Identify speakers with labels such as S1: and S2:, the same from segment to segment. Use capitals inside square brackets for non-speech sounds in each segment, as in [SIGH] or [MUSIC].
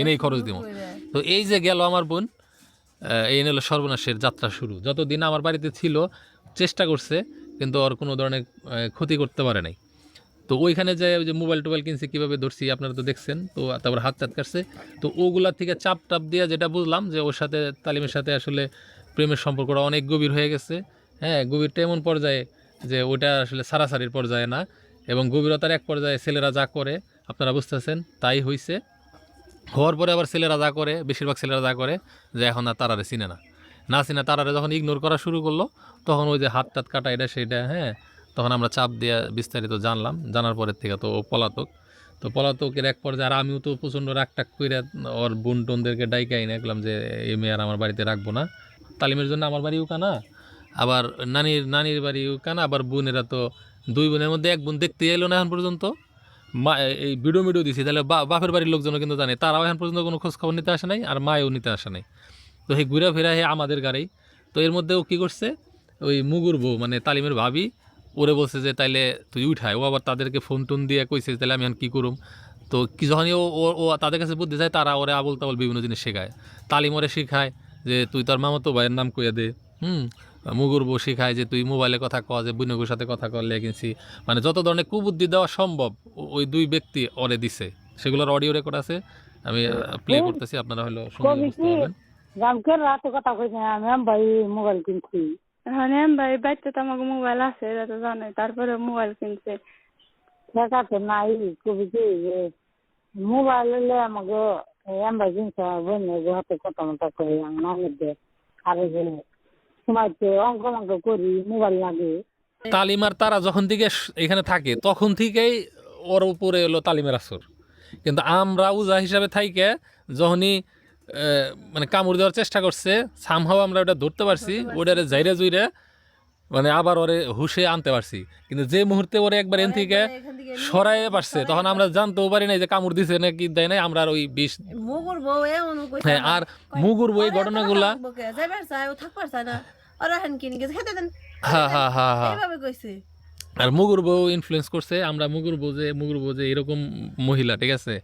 S1: এনেই খরচ দিব। তো এই যে গেল আমার বোন এই হলো সর্বনাশের যাত্রা শুরু। যতদিন আমার বাড়িতে ছিল চেষ্টা করছে কিন্তু ওর কোনো ধরনের ক্ষতি করতে পারে নাই। তো ওইখানে যে ওই যে মোবাইল টোবাইল কিনছে কীভাবে ধরছি আপনারা তো দেখছেন তো তারপর হাত টাত কাটছে। তো ওগুলা থেকে চাপ টাপ দিয়ে যেটা বুঝলাম যে ওর সাথে তালিমের সাথে আসলে প্রেমের সম্পর্কটা অনেক গভীর হয়ে গেছে। হ্যাঁ গভীরটা এমন পর্যায়ে যে ওটা আসলে সারাসারির পর্যায়ে না এবং গভীরতার এক পর্যায়ে ছেলেরা যা করে আপনারা বুঝতেছেন তাই হইছে। হওয়ার পরে আবার ছেলেরা যা করে, বেশিরভাগ ছেলেরা যা করে যে এখন আর তারারে চিনে না। না চিনে তারারে যখন ইগনোর করা শুরু করল, তখন ওই যে হাত টাত কাটা এটা সেটা হ্যাঁ তখন আমরা চাপ দিয়ে বিস্তারিত জানলাম। জানার পরের থেকে তো ও পলাতক। তো পলাতকের এক পর্যায়ে আর আমিও তো প্রচণ্ড রাগ টাক করে ওর বোন টোনদেরকে ডাইকে আইনে দেখলাম যে, এই মেয়ে আর আমার বাড়িতে রাখব না। তালিমের জন্য আমার বাড়িও কানা, আবার নানির নানির বাড়িও কানা, আবার বোনেরা তো দুই বোনের মধ্যে এক বোন দেখতে এলো না এখন পর্যন্ত। এই ভিডিও মিডিও দিছি, তাহলে বাপের বাড়ির লোকজনও কিন্তু জানে। তারাও এখন পর্যন্ত কোনো খোঁজ খবর নিতে আসে নাই, আর মায়েও নিতে আসে নাই। তো সেই ঘুরে ফেরা হে আমাদের গাড়ি। তো এর মধ্যে ও কী করছে? ওই মুগুর বউ মানে তালিমের ভাবি, ওরে বলছে যে, তাইলে তুই উঠায়। ও আবার তাদেরকে ফোন টোন দিয়ে কইছে তাহলে আমি এখন কী করুম? তো কি যখনই ও- ও তাদের কাছে বুদ্ধি যায়, তারা ওরে আবল তাবল বিভিন্ন জিনিস শেখায়। তালিম ওরে শেখায় যে, তুই তোর মামাতো ভাইয়ের নাম কইয়া দে। হুম? মুগুর বউ খায় যে তুই মোবাইলে কথা ক যে বুনগুর সাথে কথা করলে কিনছি মানে যত ধরনের কুবুদ্ধি দেওয়া সম্ভব ওই দুই ব্যক্তি ওরে দিছে। সেগুলোর অডিও রেকর্ড আছে। আমি প্লে করতেছি আপনারা হলো বুঝতে পারবেন।
S2: রামকে রাতে কথা কইছে আমি আমি ভাই মোবাইল কিনছি।
S3: হ্যাঁ আমি ভাই বাড়িতে তো আমাকে মোবাইল আছে এটা তো জানোই তারপরে মোবাইল কিনছে।
S2: ঠিক আছে নাই কবি কি? যে মোবাইল হলে আমাকে এম ভাই কিনছে বোন হাতে কথা মতো করি আমার নামের দে। আর সময়তে অঙ্ক অঙ্ক করি মোবাইল লাগে।
S1: তালিমার তারা যখন থেকে এখানে থাকে তখন থেকেই ওর উপরে এলো তালিমের আসর। কিন্তু আমরা উজা হিসাবে থাইকে যখনই আহ, মানে কামড় দেওয়ার চেষ্টা করছে সামহাও আমরা ওটা ধরতে পারছি ওটারে জাইরে জুইরে মানে আবার ওরে হুশে আনতে পারছি। কিন্তু যে মুহূর্তে ওরে একবার এন থেকে সরাইয়ে পারছে তখন আমরা জানতেও পারি নাই যে কামড় দিছে না কি দেয় নাই আমরা আর ওই বিষ
S4: মুগুর বউ
S1: হ্যাঁ আর মুগুর বই ঘটনাগুলা আর মুগুর বউ ইনফ্লুয়েন্স করছে আমরা মুগুর বউ যে মুগুর বউ যে এরকম মহিলা ঠিক আছে?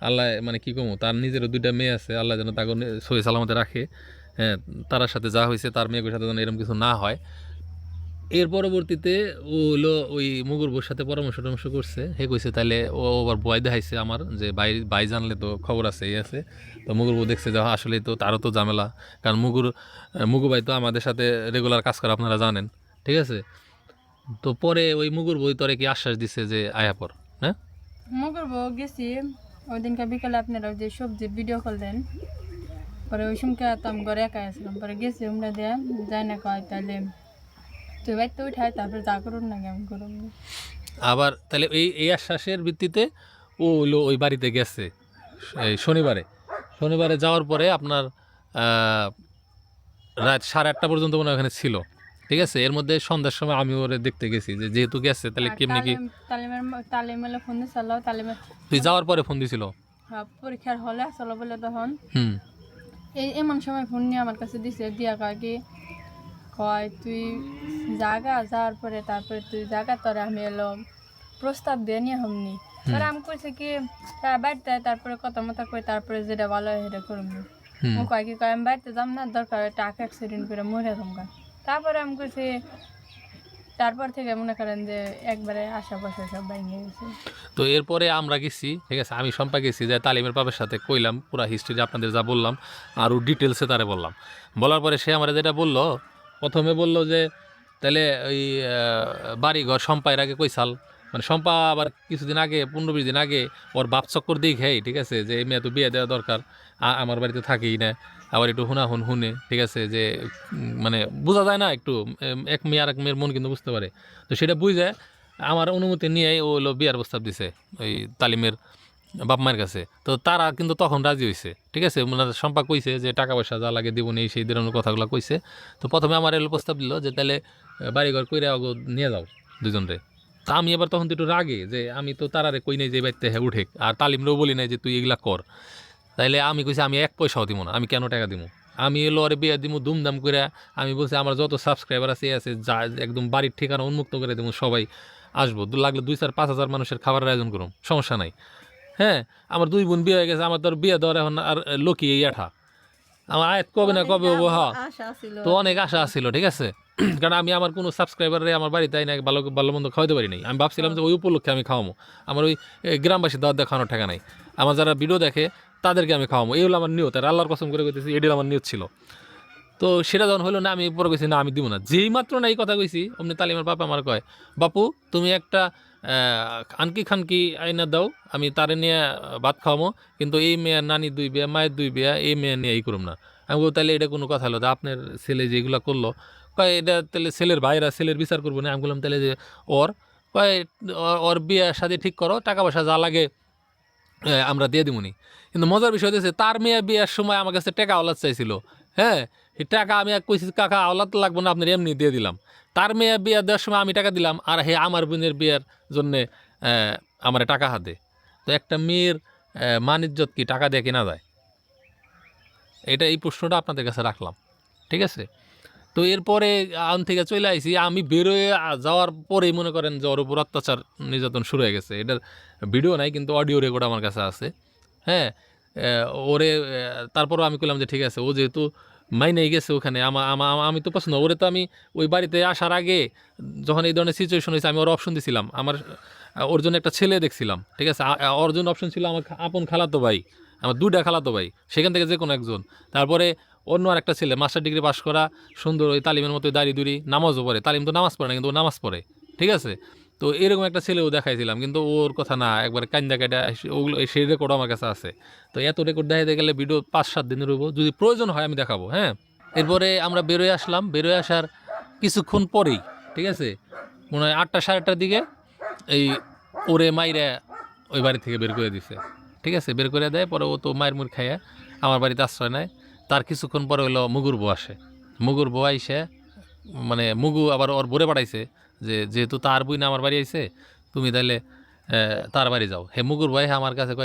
S1: আল্লাহ মানে কি কমু তার নিজেরও দুইটা মেয়ে আছে আল্লাহ যেন তাকে সহি সালামতে রাখে। হ্যাঁ তার সাথে যা হয়েছে তার মেয়ের সাথে যেন এরকম কিছু না হয়। এর পরবর্তীতে ও হলো ওই মুগুর সাথে পরামর্শ টরামর্শ করছে। হে কইছে তাহলে ও আবার বয় দেখাইছে আমার যে ভাই ভাই জানলে তো খবর আছে, এই আছে। তো মুগুর বউ দেখছে যে আসলে তো তারও তো ঝামেলা। কারণ মুগুর, মুগু ভাই তো আমাদের সাথে রেগুলার কাজ করে, আপনারা জানেন। ঠিক আছে? তো পরে ওই মুগুর বই তরে কি আশ্বাস দিছে যে, আয়া পর। হ্যাঁ?
S3: মগর বউ গেছি। ওই দিনকে বিকালে আপনারা যে সবজি ভিডিও করলেন পরে ওই সময় তো আমি ঘরে একাই আসলাম পরে গেছি, উমরা দিয়ে যাই না কয় তাহলে তুই বাড়িতে উঠাই তারপরে যা করুন না কেমন করুন
S1: আবার তাহলে এই এই আশ্বাসের ভিত্তিতে ও হলো ওই বাড়িতে গেছে এই শনিবারে। শনিবারে যাওয়ার পরে আপনার রাত সাড়ে আটটা পর্যন্ত মনে ওখানে ছিল। ঠিক আছে? এর মধ্যে সন্ধ্যার সময় আমি ওরে দেখতে গেছি যে যেহেতু গেছে তাহলে কেমনি কি
S3: তালিম- তালিমের ফোন
S1: তুই যাওয়ার পরে ফোন দিছিল?
S3: হ্যাঁ, পরীক্ষার হলে আসলো বলে তখন।
S1: হুম।
S3: এই এমন সময় ফোন নিয়ে আমার কাছে দিছে দিয়া কয় কি কয় তুই জাগা যাওয়ার পরে তারপরে তুই জাগা তোরে আমি এলো প্রস্তাব দিয়ে নিয়ে হমনি। তারা আমি কইছে কি তারা বাড়িতে তারপরে কথা মতো কই তারপরে যেটা ভালো হয় সেটা করব
S1: হুম।
S3: ও কয় কি কয় আমি বাড়িতে যাম না দরকার টাকা অ্যাক্সিডেন্ট করে মরে যাব তারপরে আমি কইছি তারপর থেকে মনে করেন যে একবারে আশেপাশে সব ভেঙে গেছে।
S1: তো এরপরে আমরা গেছি ঠিক আছে আমি সম্পা গেছি যে তালিমের বাবার সাথে কইলাম পুরা হিস্ট্রি আপনাদের যা বললাম আরও ডিটেলসে তারে বললাম। বলার পরে সে আমার যেটা বলল প্রথমে বলল যে তাহলে ওই বাড়িঘর সম্পায়ের আগে কইসাল মানে সম্পা আবার কিছুদিন আগে, পনেরো বিশ দিন আগে ওর বাপ চক্কর দিয়ে খেয়ে, ঠিক আছে, যে এই মেয়ে তো বিয়ে দেওয়া দরকার আমার বাড়িতে থাকেই না। আবার একটু হুনা হুন হুনে ঠিক আছে, যে মানে বোঝা যায় না একটু এক মেয়ে আর এক মেয়ের মন কিন্তু বুঝতে পারে। তো সেটা বুঝে আমার অনুমতি নিয়েই ও হলো বিয়ার প্রস্তাব দিছে, ওই তালিমের। বাপ মায়ের কাছে। তো তারা কিন্তু তখন রাজি হয়েছে ঠিক আছে? মানে সম্পা কইছে যে, টাকা পয়সা যা লাগে দিব নেই সেই ধরনের কথাগুলো কইছে। তো প্রথমে আমার এলো প্রস্তাব দিল যে, তাহলে বাড়িঘর কইরা ওগো নিয়ে যাও দুজনরে তা আমি এবার তখন একটু রাগে যে, আমি তো তারারে কই নাই যে বাড়িতে হ্যাঁ উঠে আর তালিমরেও বলি নাই যে, তুই এগুলা কর। তাইলে আমি কইছি, আমি এক পয়সাও দিব না, আমি কেন টাকা দিব আমি এলো, আরে বিয়ে দিব দুমদাম করে আমি বলছি, আমার যত সাবস্ক্রাইবার আছে আছে, যা, একদম বাড়ির ঠিকানা উন্মুক্ত করে দেবো সবাই আসব। লাগলে দুই চার পাঁচ হাজার মানুষের খাবারের আয়োজন করুন সমস্যা নাই। হ্যাঁ আমার দুই বোন বিয়ে হয়ে গেছে আমার তোর বিয়ে দেওয়ার এখন আর লোকি এই আঠা। আমার আয়াত কবে না কবে হব হ্যাঁ।
S4: আশা ছিল।
S1: তো অনেক আশা আছিল ঠিক আছে? [CLEARS THROAT] কারণ আমি আমার কোনো সাবস্ক্রাইবারে আমার বাড়িতে না ভালো ভালো মন্দ খাওয়াতে পারি নাই। আমি ভাবছিলাম যে ওই উপলক্ষে আমি খাওয়াবো আমার ওই গ্রামবাসী দাওয়াত দিয়ে খাওয়ানোর টাকা নাই। আমার যারা ভিডিও দেখে তাদেরকে আমি খাওয়াবো এই হলো আমার নিয়ত আর আল্লাহর কসম করে কইতেছি এটাই আমার নিয়ত ছিল। তো সেটা যখন হলো না, আমি পরে কইছি, না, আমি দিব না। যেই মাত্র না এই কথা কইছি, অমনি তালিমের বাপা আমার কয়, বাপু, তুমি একটা আনকি খানকি আইনা দাও, আমি তারে নিয়ে ভাত খাওয়াবো কিন্তু এই মেয়ের নানি দুই বিয়া, মায়ের দুই বিয়া, এই মেয়ে নিয়ে এই করুম না। আমি বলব তাহলে এটা কোনো কথা হলো আপনার ছেলে যেগুলো করল? কয়, এটা তাহলে ছেলের ভাইরা ছেলের বিচার করব না। আমি বললাম, তাহলে যে ওর, কয় ওর- ওর বিয়ে সাথে ঠিক করো টাকা পয়সা যা লাগে আমরা দিয়ে দিবনি কিন্তু মজার বিষয় হচ্ছে তার মেয়ে বিয়ের সময় আমার কাছে টাকা আওলাদ চাইছিল হ্যাঁ? টাকা আমি কইছি কাকা আওলাদ লাগবো না আপনার এমনি দিয়ে দিলাম। তার মেয়ে বিয়ে দেওয়ার সময় আমি টাকা দিলাম আর হে আমার বোনের বিয়ের জন্যে আমার টাকা হাতে। তো একটা মেয়ের আহ, মান ইজ্জত কি টাকা দিয়ে কেনা যায়? এটা এই প্রশ্নটা আপনাদের কাছে রাখলাম ঠিক আছে? তো এরপরে আন থেকে চলে আইসি আমি বেরোয় যাওয়ার পরেই মনে করেন যে ওর উপর অত্যাচার নির্যাতন শুরু হয়ে গেছে। এটার ভিডিও নাই কিন্তু অডিও রেকর্ড আমার কাছে আছে। হ্যাঁ ওরে তারপরও আমি করলাম যে ঠিক আছে ও যেহেতু মাইনেই গেছে ওখানে। আমা, আমা- তো পছন্দ ওরে তো আমি ওই বাড়িতে আসার আগে যখন এই ধরনের সিচুয়েশন হয়েছে, আমি ওর অপশন দিছিলাম। আমার ওর জন্য একটা ছেলে দেখছিলাম, ঠিক আছে? ওর জন্য অপশন ছিল আমার আপন খালাতো ভাই, আমার দুটা খালাতো ভাই, সেখান থেকে যে কোনো একজন। তারপরে অন্য আর একটা ছেলে মাস্টার ডিগ্রি পাশ করা, সুন্দর ওই তালিমের মতো দাড়ি দুড়ি, নামাজও পড়ে। তালিম তো নামাজ পড়ে না, কিন্তু নামাজ পড়ে, ঠিক আছে? তো এরকম একটা ছেলেও দেখাইছিলাম, কিন্তু ওর কথা না, একবার কান্দা কাটা ওগুলো সেই রেকর্ড আমার কাছে আছে। তো এত রেকর্ড দেখাইতে গেলে ভিডিও পাঁচ সাত দিনের হইব যদি প্রয়োজন হয় আমি দেখাবো হ্যাঁ? এরপরে আমরা বেরোয় আসলাম, বেরোয় আসার কিছুক্ষণ পরেই, ঠিক আছে? মনে হয় আটটা, সাড়ে আটটার দিকে এই ওরে মাইরা ওই বাড়ি থেকে বের করে দিছে, ঠিক আছে? বের করে দেয়, পরে ও তো মায়ের মুড় খাইয়া আমার বাড়িতে আশ্রয় নেয়। তার কিছুক্ষণ পরে হলো মুগুর বউ আসে। মুগুর বউ আইসে মানে মুগু আবার ওর ভরে পাঠাইছে যে যেহেতু তার বই না আমার বাড়ি আইছে, তুমি তাহলে তার বাড়ি যাও। হে মুগুর ভাই, আমার কাছে কয়